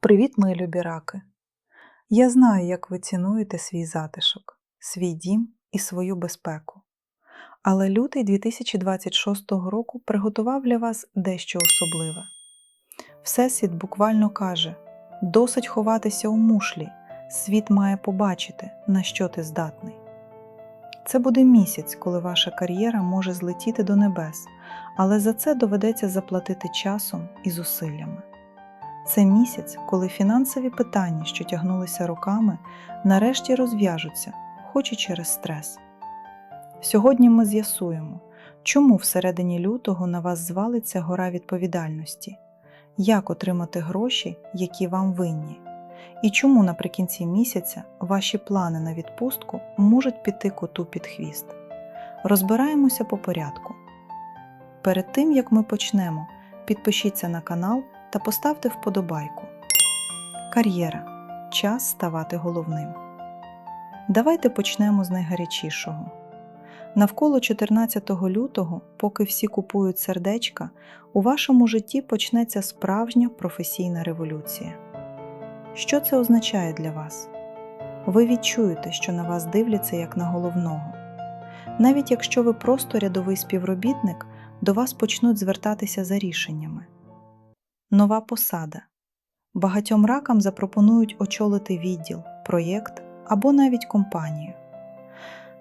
Привіт, мої любі раки! Я знаю, як ви цінуєте свій затишок, свій дім і свою безпеку. Але лютий 2026 року приготував для вас дещо особливе. Всесвіт буквально каже: досить ховатися у мушлі, світ має побачити, на що ти здатний. Це буде місяць, коли ваша кар'єра може злетіти до небес, але за це доведеться заплатити часом і зусиллями. Це місяць, коли фінансові питання, що тягнулися роками, нарешті розв'яжуться, хоч і через стрес. Сьогодні ми з'ясуємо, чому всередині лютого на вас звалиться гора відповідальності, як отримати гроші, які вам винні, і чому наприкінці місяця ваші плани на відпустку можуть піти коту під хвіст. Розбираємося по порядку. Перед тим як ми почнемо, підпишіться на канал та поставте вподобайку. Кар'єра. Час ставати головним. Давайте почнемо з найгарячішого. Навколо 14 лютого, поки всі купують сердечка, у вашому житті почнеться справжня професійна революція. Що це означає для вас? Ви відчуєте, що на вас дивляться як на головного. Навіть якщо ви просто рядовий співробітник, до вас почнуть звертатися за рішеннями. Нова посада. Багатьом ракам запропонують очолити відділ, проєкт або навіть компанію.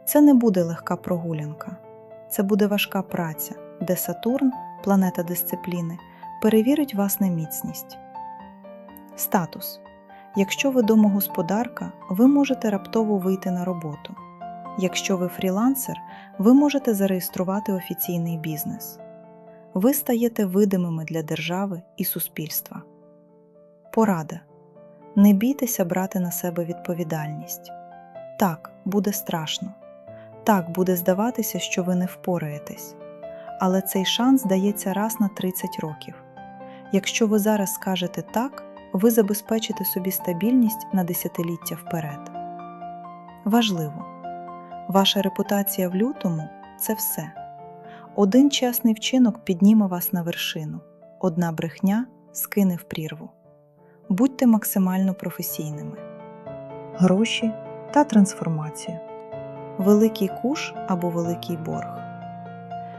Це не буде легка прогулянка, це буде важка праця, де Сатурн, планета дисципліни, перевірить вас на міцність. Статус. Якщо ви домогосподарка, ви можете раптово вийти на роботу. Якщо ви фрілансер, ви можете зареєструвати офіційний бізнес. Ви стаєте видимими для держави і суспільства. Порада. Не бійтеся брати на себе відповідальність. Так, буде страшно. Так, буде здаватися, що ви не впораєтесь. Але цей шанс дається раз на 30 років. Якщо ви зараз скажете так, ви забезпечите собі стабільність на десятиліття вперед. Важливо, ваша репутація в лютому це все. Один чесний вчинок підніме вас на вершину, одна брехня скине в прірву. Будьте максимально професійними. Гроші та трансформація. Великий куш або великий борг.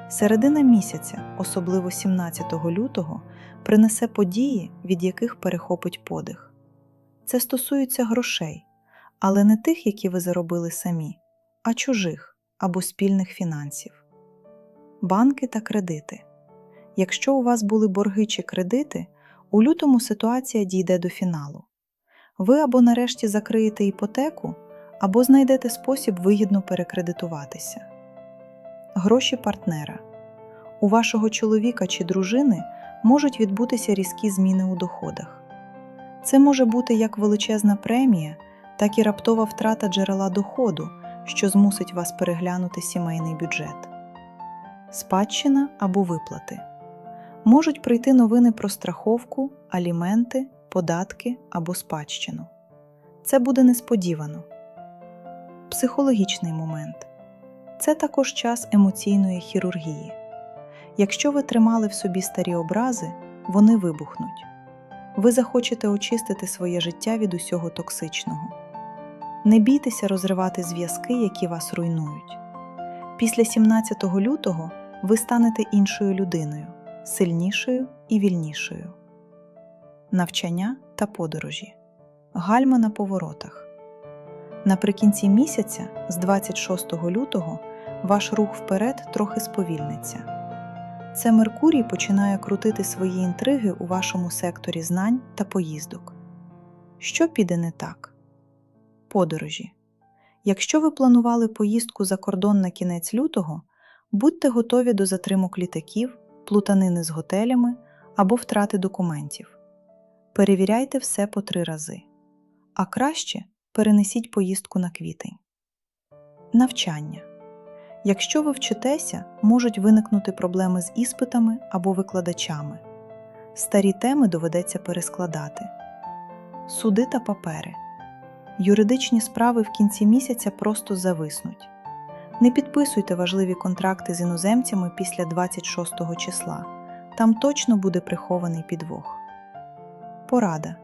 Середина місяця, особливо 17 лютого, принесе події, від яких перехопить подих. Це стосується грошей, але не тих, які ви заробили самі, а чужих або спільних фінансів. Банки та кредити. Якщо у вас були борги чи кредити, у лютому ситуація дійде до фіналу. Ви або нарешті закриєте іпотеку, або знайдете спосіб вигідно перекредитуватися. Гроші партнера. У вашого чоловіка чи дружини можуть відбутися різкі зміни у доходах. Це може бути як величезна премія, так і раптова втрата джерела доходу, що змусить вас переглянути сімейний бюджет. Спадщина або виплати. Можуть прийти новини про страховку, аліменти, податки або спадщину. Це буде несподівано. Психологічний момент це також час емоційної хірургії. Якщо ви тримали в собі старі образи, вони вибухнуть. Ви захочете очистити своє життя від усього токсичного. Не бійтеся розривати зв'язки, які вас руйнують. Після 17 лютого ви станете іншою людиною, сильнішою і вільнішою. Навчання та подорожі. Гальма на поворотах. Наприкінці місяця, з 26 лютого, ваш рух вперед трохи сповільниться. Це Меркурій починає крутити свої інтриги у вашому секторі знань та поїздок. Що піде не так? Подорожі. Якщо ви планували поїздку за кордон на кінець лютого, будьте готові до затримок літаків, плутанини з готелями або втрати документів. Перевіряйте все по три рази. А краще перенесіть поїздку на квітень. Навчання. Якщо ви вчитеся, можуть виникнути проблеми з іспитами або викладачами. Старі теми доведеться перескладати. Суди та папери. Юридичні справи в кінці місяця просто зависнуть. Не підписуйте важливі контракти з іноземцями після 26 числа. Там точно буде прихований підвох. Порада.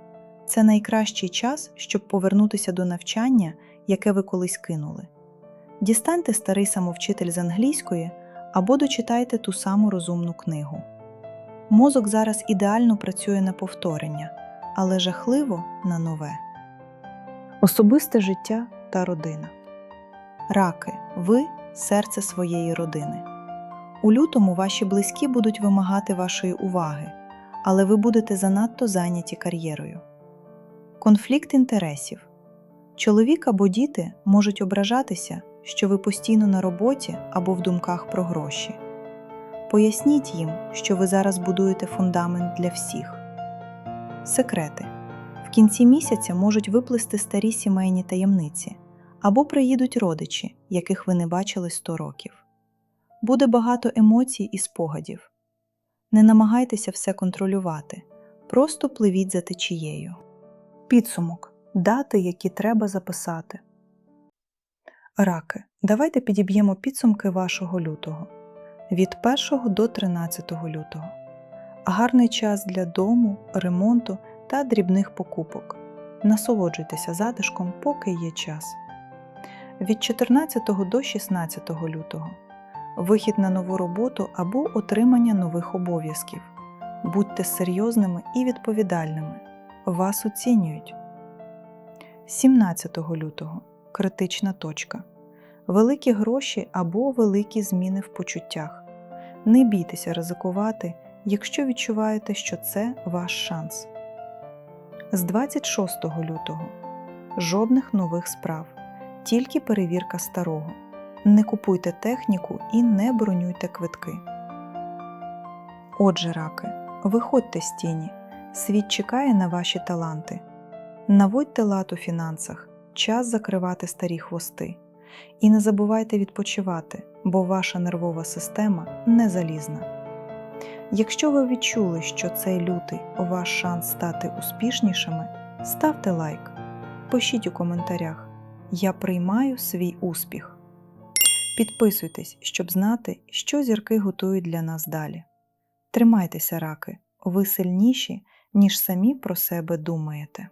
Це найкращий час, щоб повернутися до навчання, яке ви колись кинули. Дістаньте старий самовчитель з англійської або дочитайте ту саму розумну книгу. Мозок зараз ідеально працює на повторення, але жахливо на нове. Особисте життя та родина. Раки, ви серце своєї родини. У лютому ваші близькі будуть вимагати вашої уваги, але ви будете занадто зайняті кар'єрою. Конфлікт інтересів. Чоловік або діти можуть ображатися, що ви постійно на роботі або в думках про гроші. Поясніть їм, що ви зараз будуєте фундамент для всіх. Секрети. В кінці місяця можуть виплисти старі сімейні таємниці або приїдуть родичі, яких ви не бачили 100 років. Буде багато емоцій і спогадів. Не намагайтеся все контролювати, просто пливіть за течією. Підсумок дати, які треба записати. Раки. Давайте підіб'ємо підсумки вашого лютого від 1 до 13 лютого. Гарний час для дому, ремонту та дрібних покупок. Насолоджуйтеся затишком, поки є час. Від 14 до 16 лютого. Вихід на нову роботу або отримання нових обов'язків. Будьте серйозними і відповідальними. Вас оцінюють. 17 лютого критична точка. Великі гроші або великі зміни в почуттях. Не бійтеся ризикувати, якщо відчуваєте, що це ваш шанс. З 26 лютого жодних нових справ, тільки перевірка старого. Не купуйте техніку і не бронюйте квитки. Отже, раки, виходьте з тіні. Світ чекає на ваші таланти. Наводьте лад у фінансах, час закривати старі хвости. І не забувайте відпочивати, бо ваша нервова система не залізна. Якщо ви відчули, що цей лютий ваш шанс стати успішнішими, ставте лайк, пишіть у коментарях. Я приймаю свій успіх. Підписуйтесь, щоб знати, що зірки готують для нас далі. Тримайтеся, раки, ви сильніші, ніж самі про себе думаєте.